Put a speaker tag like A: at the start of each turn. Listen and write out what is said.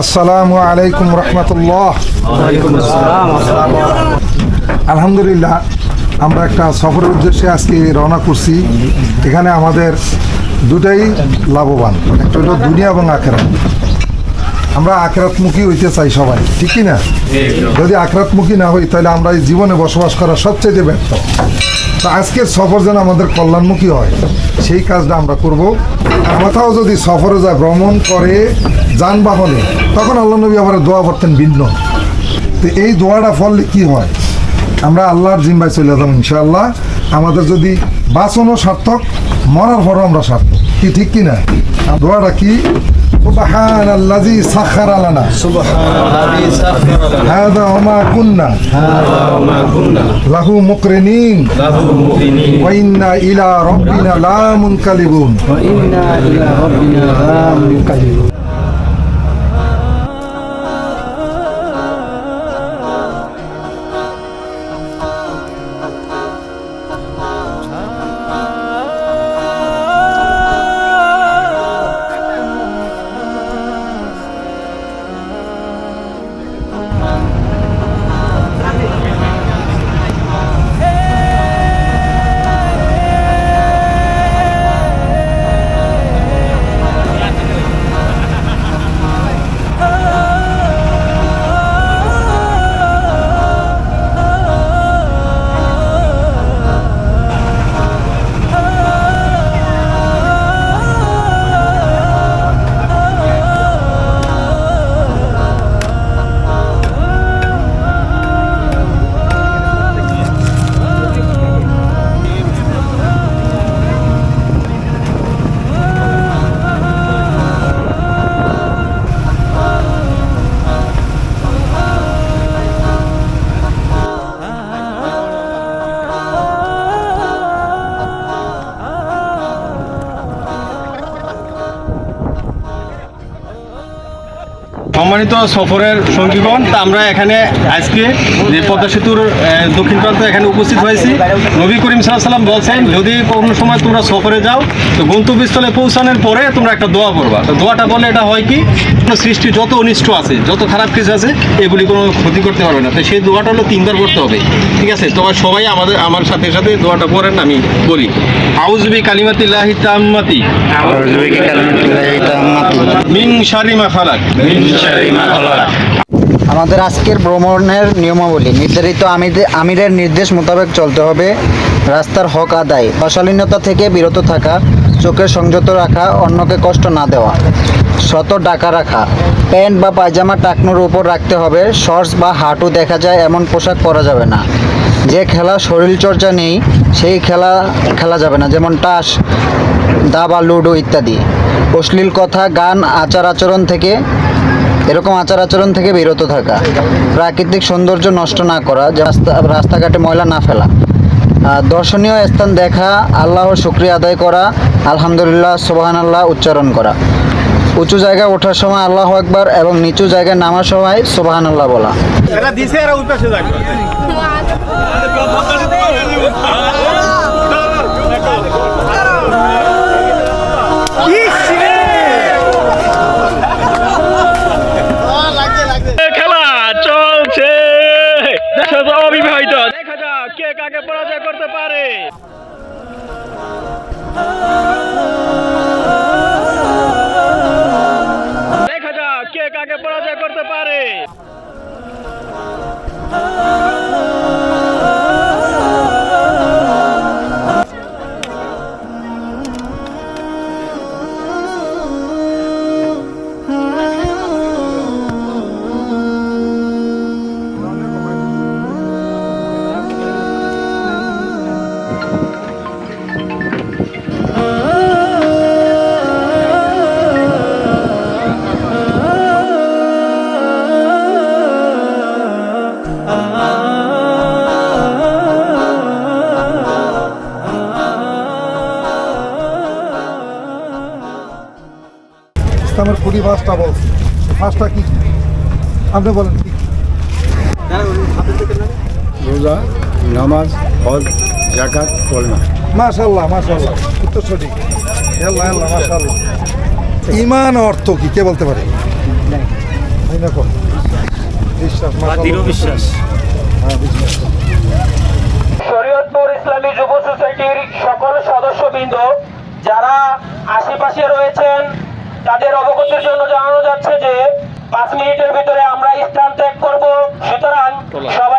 A: আসসালামু আলাইকুম রহমতুল্লাহ। আলহামদুলিল্লাহ, আমরা একটা সফরের উদ্দেশ্যে আজকে রওনা করছি। এখানে আমাদের দুটাই লাভবান, একটা হলো দুনিয়া এবং আখেরাত। আমরা আখেরাতমুখী হইতে চাই সবাই, ঠিক কি না? যদি আখেরাতমুখী না হই, তাহলে আমরা এই জীবনে বসবাস করা সবচেয়ে ব্যর্থ। তো আজকের সফর যেন আমাদের কল্যাণমুখী হয়, সেই কাজটা আমরা করব। কোথাও যদি সফরে যায়, ভ্রমণ করে যানবাহনে, তখন আল্লাহ নবী আবার দোয়া করতেন ভিন্ন। তো এই দোয়াটা ফললে কি হয়? আমরা আল্লাহর জিম্বায় চলে যেতাম ইনশাআল্লাহ। আমাদের যদি বাঁচনও সার্থক, মরার পরও আমরা সার্থক। কি ঠিক কি? سبحان الذي سخر لنا سبحان
B: الذي سخر
A: لنا هذا وما كنا هذا وما كنا له مقرنين له مقرنين وإنا إلى ربنا لا منقلبون
C: وإنا إلى ربنا لا منقلبون
B: সম্মানিত সফরের সঙ্গীগণ, তা আমরা এখানে আজকে যে পদ্মা সেতুর দক্ষিণ প্রান্তে এখানে উপস্থিত হয়েছি। নবী করিম সাল্লাম বলছেন, যদি কোনো সময় তোমরা সফরে যাও, তো গন্তব্যস্থলে পৌঁছানোর পরে তোমরা একটা দোয়া করবা তো দোয়াটা বলে এটা হয় কি সৃষ্টি যত অনিষ্ট আছে যত খারাপ কিছু আছে এগুলি কোনো ক্ষতি করতে পারবে না। তাই সেই দোয়াটা হলো তিনবার করতে হবে। ঠিক আছে? তোমার সবাই আমাদের আমার সাথে সাথে দোয়াটা পড়েন আমি বলি। আউজবি কালিমাতিল্লাহি তাম্মাতি।
D: আউজবি কালিমাতিল্লাহি তাম্মাতি।
B: মিন শারি মা খালাক। মিন শারি মা খালাক।
D: আমাদের আজকের ভ্রমণের নিয়মাবলী নির্ধারিত আমিরের নির্দেশ মোতাবেক চলতে হবে। রাস্তার হক আদায় অশালীনতা থেকে বিরত থাকা চোখের সংযত রাখা, অন্যকে কষ্ট না দেওয়া। শত ডাকা রাখা। প্যান্ট বা পায়জামা টাকনুর উপর রাখতে হবে। শর্টস বা হাঁটু দেখা যায় এমন পোশাক পরা যাবে না। যে খেলা শরীরচর্চা নেই, সেই খেলা খেলা যাবে না, যেমন টাস, দাবা লুডো ইত্যাদি। অশ্লীল কথা, গান, আচার আচরণ থেকে, এরকম আচার আচরণ থেকে বিরত থাকা। প্রাকৃতিক সৌন্দর্য নষ্ট না করা রাস্তা রাস্তাঘাটে ময়লা না ফেলা। দর্শনীয় স্থান দেখা আল্লাহর শুক্রিয়া আদায় করা আলহামদুলিল্লাহ সোবাহান আল্লাহ উচ্চারণ করা। উঁচু জায়গায় ওঠার সময় আল্লাহ একবার এবং নিচু জায়গায় নামার সময় সোবাহান আল্লাহ বলা
E: খেলা চলছে। অবিবাহিত করতে পারে।
A: ইসলামের কুড়ি ভাষটা বলছি ভাষটা কি? আপনি বলেন কি?
C: রোজা নামাজ হজ জাকাত কলমা।
A: মাশাল্লাহ মাশাল্লাহ উত্তর সঠিক। আল্লাহ আল্লাহ মাশাল্লাহ ইমান অর্থ কি? কে বলতে পারে? বিশ্বাস বিশ্বাস। হ্যাঁ,
E: যুব সোসাইটির সদস্যবৃন্দ যারা আশেপাশে রয়েছেন তাদের অবগতির জন্য জানানো যাচ্ছে যে পাঁচ মিনিটের ভিতরে আমরা স্থান ত্যাগ করব। সুতরাং সবাই